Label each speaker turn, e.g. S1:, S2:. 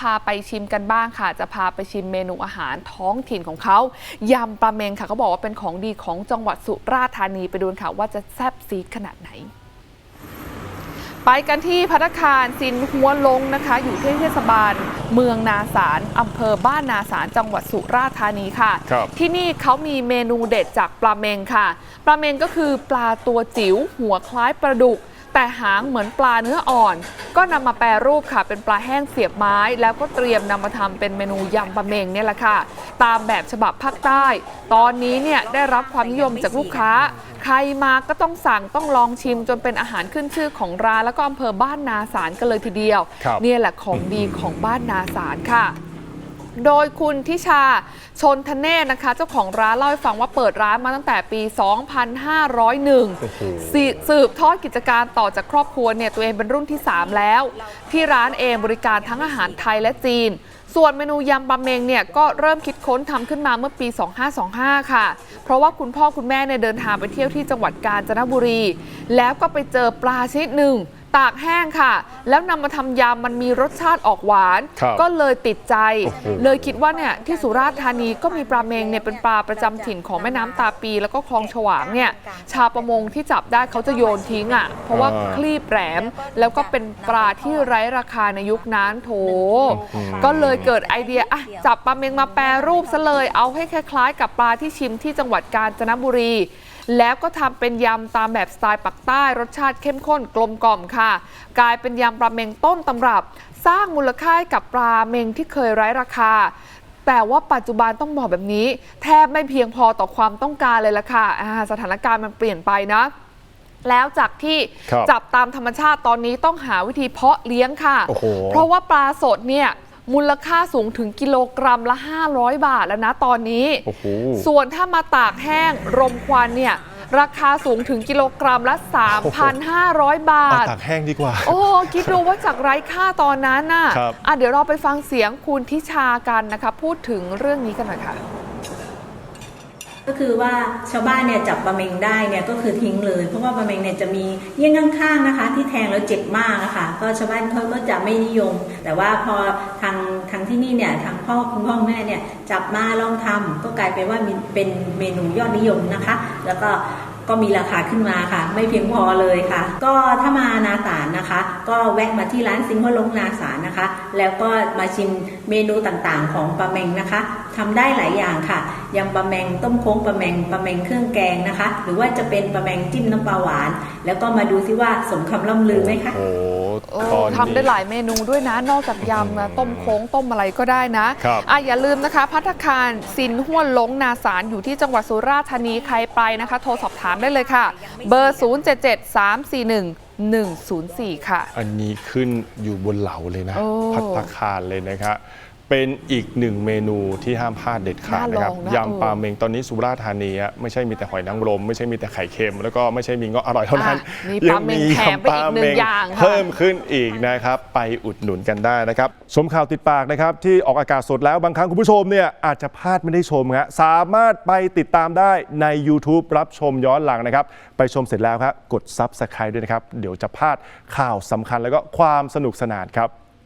S1: พาไปชิมกันบ้างค่ะ จะพาไปชิมเมนูอาหารท้องถิ่นของเขายำปลาเมงค่ะเขาบอกว่าเป็นของดีของจังหวัดสุราษฎร์ธานีไปดูกันค่ะ ว่าจะแซ่บซีดขนาดไหนไปกันที่พัตตาคารซินหัวลงนะคะ อยู่ที่เทศบาล เมืองนาสารอำเภอบ้านนาสารจังหวัดสุราษฎร์ธานีค่ะ
S2: ครับ
S1: ที่นี่เขามีเมนูเด็ดจากปลาเมงค่ะ ปลาเมงก็คือปลาตัวจิ๋วหัวคล้ายปลาดุก แต่หางเหมือนปลาเนื้ออ่อน ก็นำมาแปรรูปค่ะเป็นปลาแห้งเสียบไม้ แล้วก็เตรียมนำมาทำเป็นเมนูยำปลาเมงเนี่ยแหละค่ะ ตามแบบฉบับภาคใต้ ตอนนี้เนี่ยได้รับความนิยมจากลูกค้า ใครมาก็ต้องสั่งต้องลองชิมจนเป็นอาหารขึ้นชื่อของร้านแล้วก็อำเภอบ้านนาสารกันเลยทีเดียว
S2: ครับ
S1: เนี่ยแหละของดีของบ้านนาสารค่ะ โดยคุณทิชาชนทเนศนะคะ เจ้าของร้านเล่าให้ฟังว่าเปิดร้านมาตั้งแต่ปี 2501
S2: โอ้โห
S1: สืสืบทอดกิจการต่อจากครอบครัวเนี่ยตัวเองเป็นรุ่นที่ 3 แล้ว ที่ร้านเองบริการทั้งอาหารไทยและจีน ส่วนเมนูยำปลาเมงเนี่ยก็เริ่มคิดค้นทำขึ้นมาเมื่อปี 2525 ค่ะ เพราะว่าคุณพ่อคุณแม่เนี่ยเดินทางไปเที่ยวที่จังหวัดกาญจนบุรี แล้วก็ไปเจอปลาชนิดหนึ่ง ตากแห้งค่ะ แล้วนำมาทำยำมันมีรสชาติออกหวาน
S2: ครับ
S1: ก็เลยติดใจ
S2: โอ้โห
S1: เลยคิดว่าเนี่ยที่สุราษฎร์ธานีก็มีปลาเมงเนี่ยเป็นปลาประจำถิ่นของแม่น้ำตาปี แล้วก็คลองฉวางเนี่ยชาวประมงที่จับได้เขาจะโยนทิ้งอะเพราะว่า
S2: อ่า
S1: คลีบแหลมแล้วก็เป็นปลาที่ไร้ราคาในยุคนั้นโถ ก็เลยเกิดไอเดียอะจับปลาเมงมาแปรรูปซะเลย เอาให้คล้ายๆ กับปลาที่ชิมที่จังหวัดกาญจนบุรี แล้วก็ทำเป็นยำตามแบบสไตล์ปักใต้รสชาติเข้มข้นกลมกล่อมค่ะ กลายเป็นยำปลาเมงต้นตำรับ สร้างมูลค่าให้กับปลาเมงที่เคยไร้ราคา แต่ว่าปัจจุบันต้องบอกแบบนี้ แทบไม่เพียงพอต่อความต้องการเลยละค่ะอ่าสถานการณ์มันเปลี่ยนไปนะแล้วจากที่
S2: ครับ
S1: จับตามธรรมชาติตอนนี้ต้องหาวิธีเพาะเลี้ยงค่ะ
S2: โอ้โห
S1: เพราะว่าปลาสดเนี่ย มูลค่าสูงถึงกิโลกรัมละ 500 บาทแล้วนะตอนนี้
S2: โอ้โห
S1: ส่วนถ้ามาตากแห้งรมควันเนี่ยราคาสูงถึงกิโลกรัมละ 3,500 บา
S2: เอา
S1: ท
S2: ตากแห้งดีกว่า
S1: โอ้คิดดูว่าจากไร้ค่าตอนนั้นน่ะ
S2: ครับ
S1: อะเดี๋ยวเราไปฟังเสียงคุณทิชากันนะคะ พูดถึงเรื่องนี้กันหน่อยค่ะ
S3: ก็คือว่าชาวบ้านเนี่ยจับปลาเมงได้เนี่ยก็คือทิ้งเลย เพราะว่าปลาเมงเนี่ยจะมีเยี่ยงข้างๆนะคะ ที่แทงแล้วเจ็บมากนะคะก็ชาวบ้านเขาก็จะไม่นิยม แต่ว่าพอทางทางที่นี่เนี่ยทางพ่อคุณพ่อแม่เนี่ยจับมาลองทำก็กลายเป็นว่าเป็นเมนูยอดนิยมนะคะ แล้วก็ก็มีราคาขึ้นมาค่ะ ไม่เพียงพอเลยค่ะ ก็ถ้ามานาสาร นะคะ ก็แวะมาที่ร้านซิงห์ลงนาสารนะคะ แล้วก็มาชิมเมนูต่างๆ ของปลาเมงนะคะทำได้หลายอย่างค่ะยำปลาเมงต้มโค้งปลาเมงปลาเมงเครื่องแกงนะคะ หรือว่าจะเป็นปลาเมงจิ้มน้ำปลาหวาน แล้วก็มาดูซิว่าสมคำล่ำลือไหมคะ
S2: โอ้โห
S1: โอ้
S2: ตอนนี้
S1: ทำได้หลายเมนูด้วยนะ นอกจากยำนะต้มโค้งต้มอะไรก็ได้นะครับอะอย่าลืมนะคะพัตตาคารซินห้วนลงนาสารอยู่ที่จังหวัดสุราษฎร์ธานีใครไปนะคะ โทรสอบถามได้เลยค่ะ เบอร์ 077-341-104 ค่ะ
S2: อันนี้ขึ้นอยู่บนเหลาเลยนะ
S1: โอ้
S2: พัตตาคารเลยนะครับ เป็นอีกหนึ่งเมนูที่ห้ามพลาดเด็ดขาดนะครับ
S1: น่าลองนะ
S2: ยำปลาเมงตอนนี้สุราษฎร์ธานีอะไม่ใช่มีแต่หอยนางรมไม่ใช่มีแต่ไข่เค็ม แล้วก็ไม่ใช่มีเงาะอร่อยเท่านั้น
S1: อะมีปลาเมงแถมไปอีกหนึ่งอย่างค่ะ
S2: เพิ่มขึ้นอีกนะครับ ไปอุดหนุนกันได้นะครับ ชมข่าวติดปากนะครับ ที่ออกอากาศสดแล้วบางครั้งคุณผู้ชมเนี่ยอาจจะพลาดไม่ได้ชมฮะสามารถไปติดตามได้ใน YouTube รับชมย้อนหลังนะครับ ไปชมเสร็จแล้วครับกด Subscribe ด้วยนะครับเดี๋ยวจะพลาดข่าวสำคัญแล้วก็ความสนุกสนานครับ